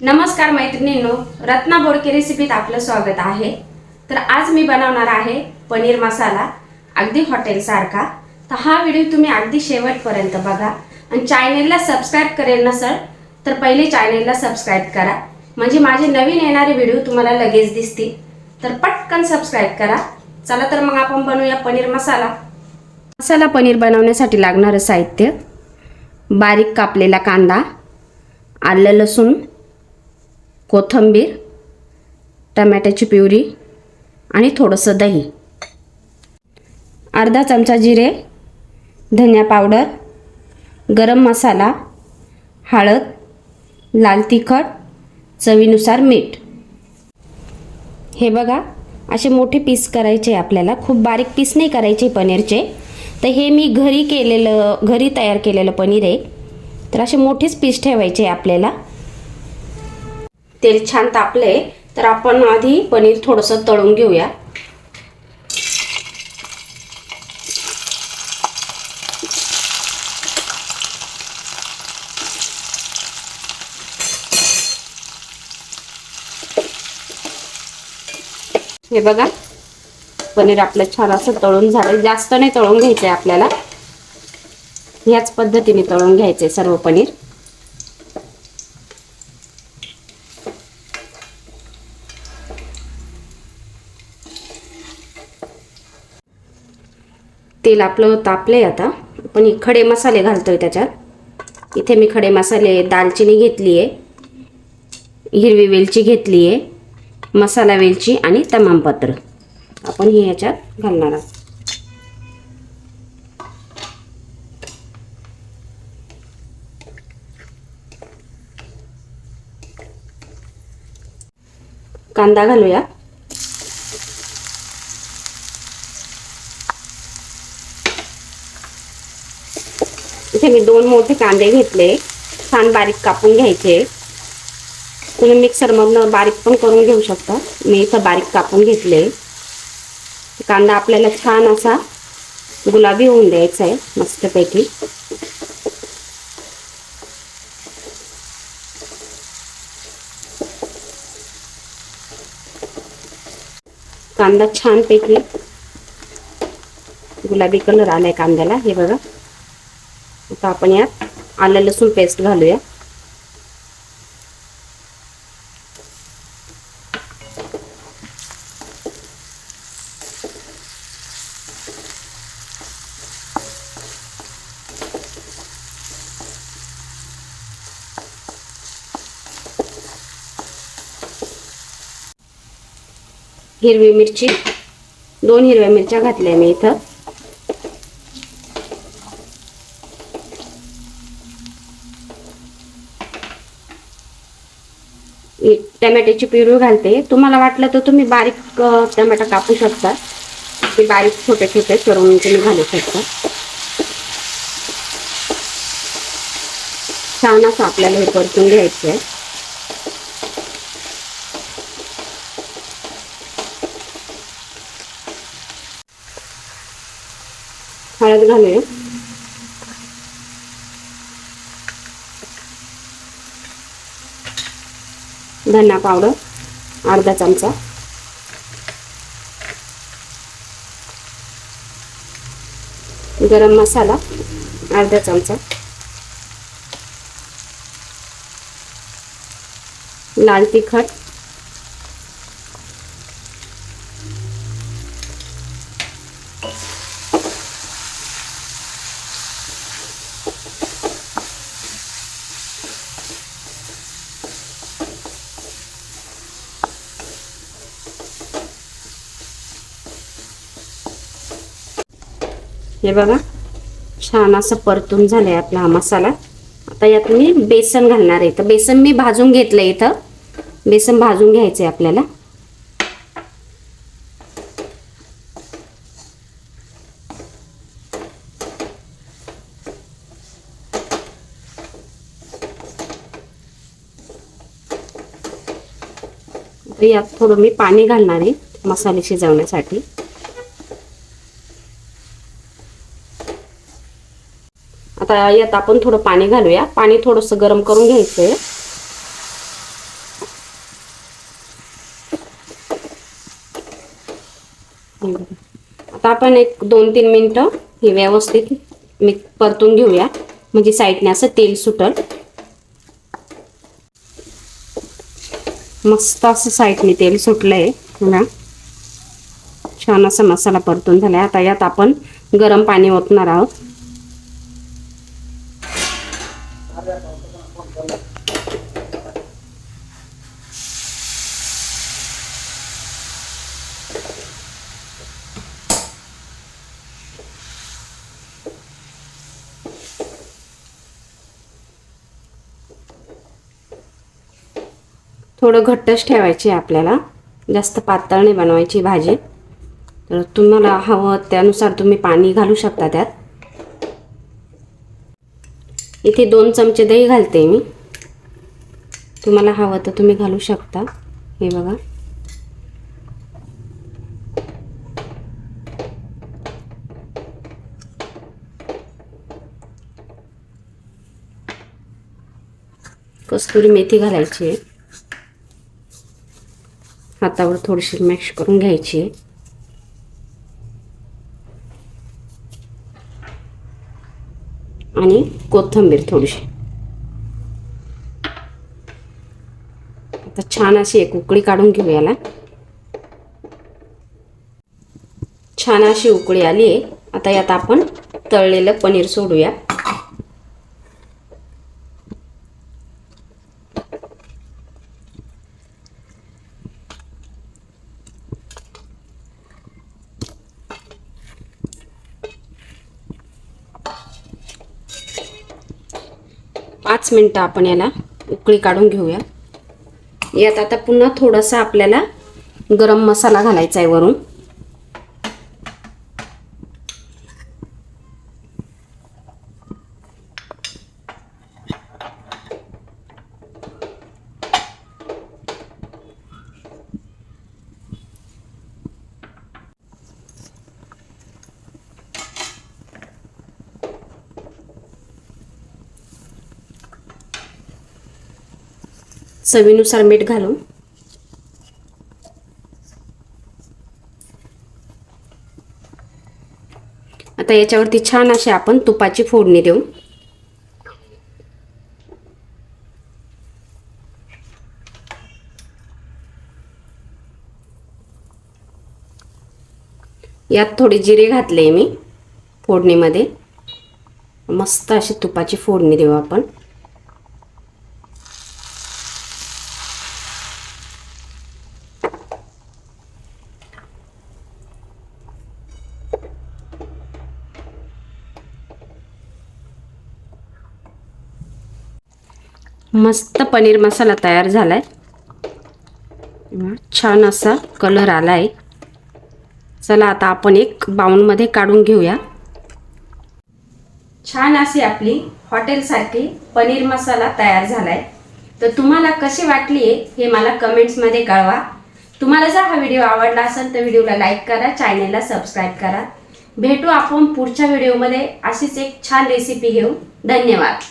नमस्कार मैत्रिणींनो रत्ना बोडके रेसिपीत आपलं स्वागत आहे. तर आज मी बनवणार आहे पनीर मसाला अगदी हॉटेलसारखा तर हा व्हिडिओ तुम्ही अगदी शेवटपर्यंत बघा. आणि चॅनेलला सबस्क्राईब करेल नसेल तर पहिले चॅनेलला सबस्क्राईब करा. म्हणजे माझे नवीन येणारे व्हिडिओ तुम्हाला लगेच दिसतील. तर पटकन सबस्क्राईब करा. चला तर मग आपण बनवूया पनीर मसाला. मसाला पनीर बनवण्यासाठी लागणारं साहित्य बारीक कापलेला कांदा आलं लसूण कोथिंबीर टमॅट्याची प्युरी आणि थोडंसं दही. अर्धा चमचा जिरे धनिया पावडर गरम मसाला हळद लाल तिखट चवीनुसार मीठ. हे बघा असे मोठे पीस करायचे आपल्याला. खूप बारीक पीस नाही करायचे पनीरचे. तर हे मी घरी केलेलं घरी तयार केलेलं पनीर आहे. तर असे मोठेच पीस ठेवायचे आपल्याला. तेल छान तापले तर आपण आधी पनीर थोडंसं तळून घेऊया. हे बघा पनीर आपलं छान असं तळून झालं जास्त नाही तळून घ्यायचं आहे आपल्याला. ह्याच पद्धतीने तळून घ्यायचे सर्व पनीर. तेल आपलं तापले आता. आपण खडे मसाले घालतोय त्याच्यात. इथे मी खडे मसाले दालचिनी घेतली आहे हिरवी वेलची घेतली आहे मसाला वेलची आणि तमामपत्र. आपण हे याच्यात घालणार आहोत. कांदा घालूया. इथे मी दोन मोठे कांदे घेतले. छान बारीक कापून घ्यायचे. तुम्ही मिक्सरमधनं बारीक पण करून घेऊ शकता. मी इथं बारीक कापून घेतले. कांदा आपल्याला छान असा गुलाबी होऊन द्यायचा आहे मस्तपैकी कांदा छानपैकी गुलाबी कलर आलाय कांद्याला. हे बघा. आता आपण यात. आलं, लसूण पेस्ट घालूया. हिरवी मिरची. दोन हिरव्या मिरच्या घातल्या मी इथं. टमॅट्याची पिरू घालते. तुम्हाला वाटलं तर तुम्ही बारीक टमाटा कापू शकता. ते बारीक छोटे छोटे करून तुम्ही घालू शकता. छान असं आपल्याला हे परतून घ्यायचं आहे हळद घालूया. धना पावडर अर्धा चमचा. गरम मसाला अर्धा चमचा. लाल तिखट हे बघा छान असं परतून झालंय आपला हा मसाला. आता यात मी बेसन घालणार आहे. तर बेसन मी भाजून घेतलं इथं. बेसन भाजून घ्यायचं आहे आपल्याला यात थोडं मी पाणी घालणार आहे मसाले शिजवण्यासाठी. आता यात आपण थोडं पाणी घालूया. पाणी थोडंसं गरम करून घ्यायचं आहे आता आपण एक दोन तीन मिनटं हे व्यवस्थित मी परतून घेऊया. म्हणजे साईडने असं तेल सुटल. मस्त असं साईडने तेल सुटलंय. ना छान असा मसाला परतून झाला आहे आता यात आपण गरम पाणी ओतणार आहोत. थोडं घट्टच ठेवायची आहे आपल्याला. जास्त पातळ नाही बनवायची भाजी. तर तुम्हाला हवं त्यानुसार तुम्ही पाणी घालू शकता त्यात. इथे दोन चमचे दही घालते मी. तुम्हाला हवं तर तुम्ही घालू शकता. हे बघा. कस्तुरी मेथी घालायची आहे. हातावर थोडीशी मॅश करून घ्यायची. आहे आणि कोथिंबीर थोडीशी. आता छान अशी एक उकळी काढून घेऊ याला. छान अशी उकळी आली आहे आता यात आपण तळलेलं पनीर सोडूया. पाच मिनटं आपण याला उकळी काढून घेऊया. यात आता पुन्हा थोडासा आपल्याला गरम मसाला घालायचा आहे वरून. चवीनुसार मीठ घालून. आता याच्यावरती छान अशी आपण तुपाची फोडणी देऊ. यात थोडे जिरे घातले मी फोडणीमध्ये. मस्त अशी तुपाची फोडणी देऊ आपण. मस्त पनीर मसाला तयार झाला आहे छान असा कलर आला आहे चला आता आपण एक बाउलमध्ये काढून घेऊया. छान अशी आपली हॉटेलसारखी पनीर मसाला तयार झाला आहे तर तुम्हाला कशी वाटली आहे हे मला कमेंट्समध्ये कळवा. तुम्हाला जर हा व्हिडिओ आवडला असेल तर व्हिडिओला लाईक करा चॅनेलला सबस्क्राईब करा. भेटू आपण पुढच्या व्हिडिओमध्ये अशीच एक छान रेसिपी घेऊ धन्यवाद.